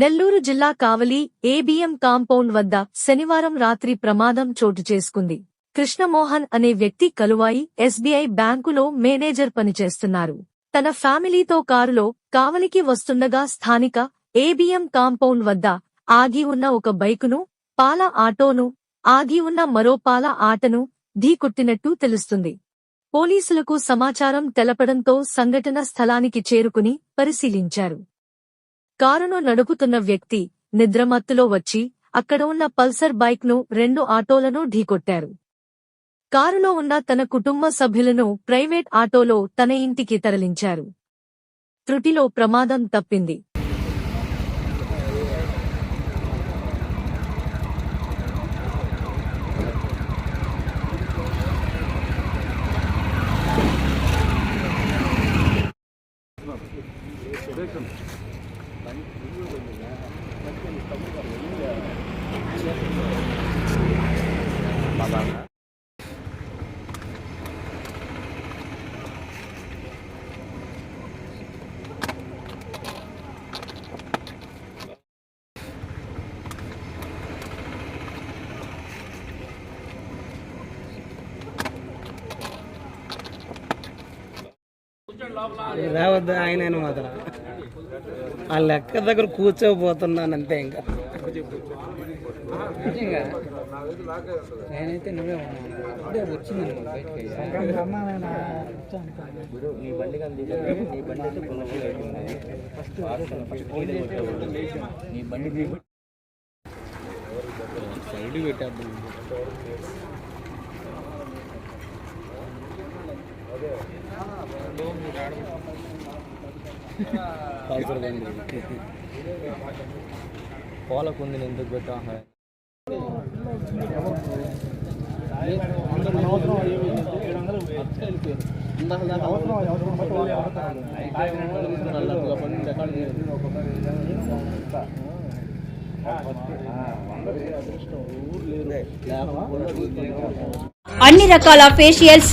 నెల్లూరు జిల్లా కావలి ABM compound వద్ద శనివారం రాత్రి ప్రమాదం చోటు చేసుకుంది. కృష్ణమోహన్ అనే వ్యక్తి కలువాయి ఎస్బీఐ బ్యాంకులో మేనేజర్ పనిచేస్తున్నారు. తన ఫ్యామిలీతో కారులో కావలికి వస్తుండగా స్థానిక ఏబిఎం కాంపౌండ్ వద్ద ఆగి ఉన్న ఒక బైకును పాల ఆటోను ఆగి ఉన్న మరో పాల ఆటను ఢీకొట్టినట్టు తెలుస్తుంది. పోలీసులకు సమాచారం తెలపడంతో సంఘటన స్థలానికి చేరుకుని పరిశీలించారు. కారును నడుపుతున్న వ్యక్తి నిద్రమత్తులో వచ్చి అక్కడ ఉన్న పల్సర్ బైక్ను రెండు ఆటోలను ఢీకొట్టారు. కారులో ఉన్న తన కుటుంబ సభ్యులను ప్రైవేట్ ఆటోలో తన ఇంటికి తరలించారు. త్రుటిలో ప్రమాదం తప్పింది. பாப்பாங்க రావద్దు ఆయన ఆయన మాత్రం. ఆ లెక్క దగ్గర కూర్చోబోతున్నాను అంతే ఇంకా. నేనైతే నువ్వే ఇప్పుడే వచ్చింది నీ బండి సైడ్ పెట్టేద్దాం పల్సర్ బండి పోలకుంది ఎందుకు పెట్టా అన్ని రకాల ఫేషియల్స్